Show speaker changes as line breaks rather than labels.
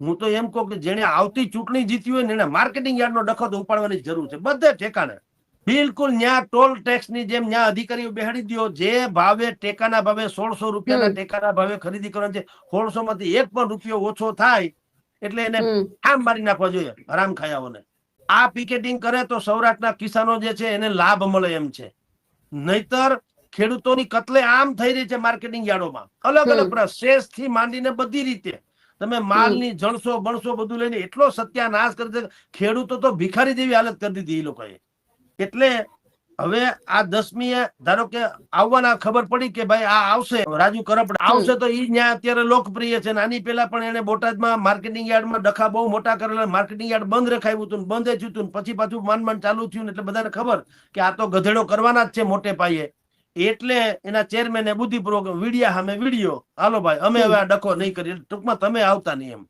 હું તો એમ કહું કે જેને આવતી ચૂંટણી જીતી હોય ને એને માર્કેટિંગ યાર્ડનો ડખો તો ઉપાડવાની જરૂર છે. બધે ઠેકાણે. બિલકુલ ન્યા ટોલ ટેક્સની જેમ ન્યા અધિકારીઓ બેહાડી દો જે ભાવે ટેકાના ભાવે સોળસો રૂપિયાના ટેકાના ભાવે ખરીદી કરવાની છે. સોળસો માંથી એક પણ રૂપિયો ઓછો થાય એટલે એને. આમ મારી નાખવા જોઈએ હરામ ખાયાઓને. આ પિકેટિંગ કરે તો સૌરાષ્ટ્રના કિસાનો જે છે એને લાભ મળે એમ છે. નહીતર ખેડૂતોની કતલે આમ થઈ રહી છે માર્કેટિંગ યાર્ડોમાં. અલગ અલગ પ્રશેષથી માંડીને બધી રીતે. તમે માલની જણસો બણસો બધું લઈને એટલો સત્યાનાશ કરી દે ખેડૂતો તો ભિખારી જેવી હાલત કરી દીધી એ લોકોએ. એટલે હવે આ દસમીએ ધારો કે આવવાના ખબર પડી કે ભાઈ આ આવશે. રાજુ કરપડ આવશે તો ઈ ન્યાય અત્યારે લોકપ્રિય છે. નાની આની પેલા પણ એને બોટાદમાં માર્કેટિંગ યાર્ડમાં ડખા બહુ મોટા કરેલા. માર્કેટિંગ યાર્ડ બંધ રખાયું હતું બંધ થયું હતું પછી પાછું માંડ માંડ ચાલુ થયું એટલે બધાને ખબર કે આ તો ગધેડો કરવાના જ છે મોટે પાયે. એટલે એના ચેરમેને બુદ્ધિપૂર્વક વિડિયા સામે વીડિયો. હાલો ભાઈ અમે હવે આ ડખો નહીં કરીએ. ટૂંકમાં તમે આવતા નહીં એમ.